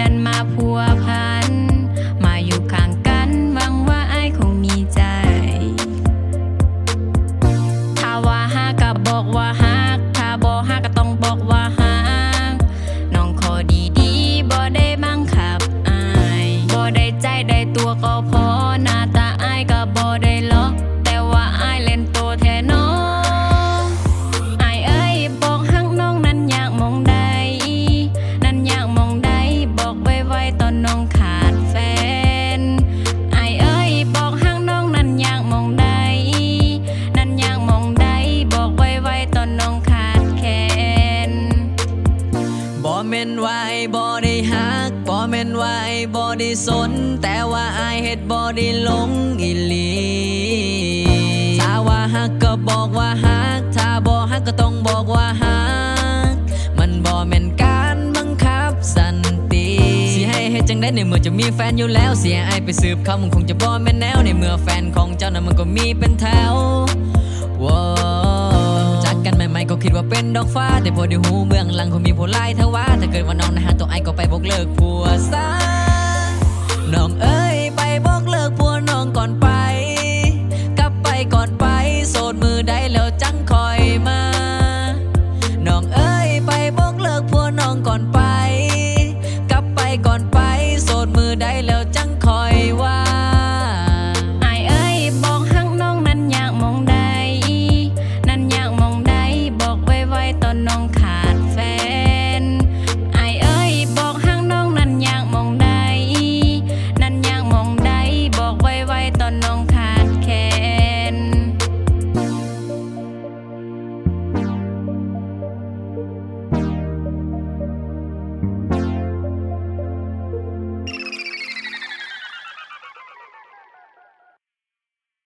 นั้นมาพัวพัน มาอยู่ข้างกันหวังว่าอายคงมีใจ ถ้าว่าหักก็บอกว่าหัก ถ้าบ่ฮักก็ต้องบอกว่าหัก น้องขอดีดีๆบ่ได้มา ว่าไอ้บ่ได้ฮักบ่แม่นว่าไอ้บ่ได้สน แต่ว่าอายเฮ็ดบ่ได้ลงอีหลีถ้าว่าฮักก็บอกว่าฮักถ้าบ่ฮักก็ต้องบอกว่าฮักมันบ่แม่นการบังคับสันติสิให้เฮ็ดจังได้ในเมื่อจะมีแฟนอยู่แล้วเสียไอายไปสืบเขามันคงจะบ่แม่นแนวในเมื่อแฟนของเจ้านั้นมันก็มีเป็นแถว ดอกฟ้า แต่พอได้หูเบื้องหลังคงมีผู้ไล่ทว่า ถ้าเกิดว่าน้องนะฮะตัวไอ้ก็ไปบอกเลิกผัวซะน้องเอ้ยไปบอกเลิกผัวน้องก่อนไป กลับไปก่อนไปโสดมือได้แล้วจังคอยมา น้องเอ้ยไปบอกเลิกผัวน้องก่อนไป กลับไปก่อนไปโสดมือได้แล้ว